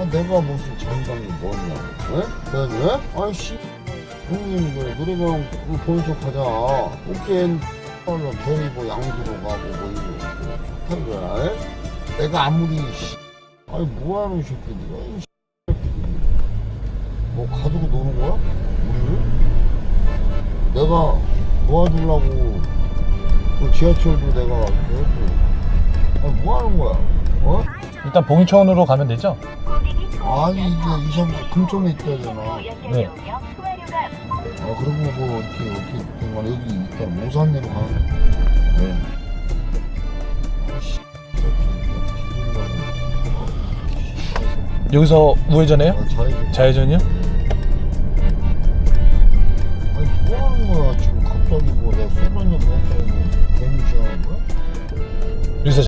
아, 내가 무슨 장담이 뭐냐고. 왜? 왜? 왜? 아이씨. 형님, 그 노래방 그척 하자. 오케이. 얼른 데리고 양주로 가고 뭐 이거 좋다는 거야. 에? 내가 아무리 씨. 아니 뭐 하는 새끼들이야 이 새끼들이. 뭐 가지고 노는 거야? 우리를? 내가 도와주려고 그 지하철도 내가 했고 아니 뭐 하는 거야? 어? 일단 봉천으로 가면 되죠? 아니 이게 이삼 금쪽에 있다잖아 네. 아 그러고 뭐 어떻게 어떻게 된 거야 여기 일단 오산내로 가는 네. 뒤질라고. 여기서 우회전해요? 아, 좌회전. 좌회전이요? 아니 뭐 하는 거야 지금 갑자기 뭐 내가 술 한잔 먹었다고 뭐 개무시하는 거야? 여기서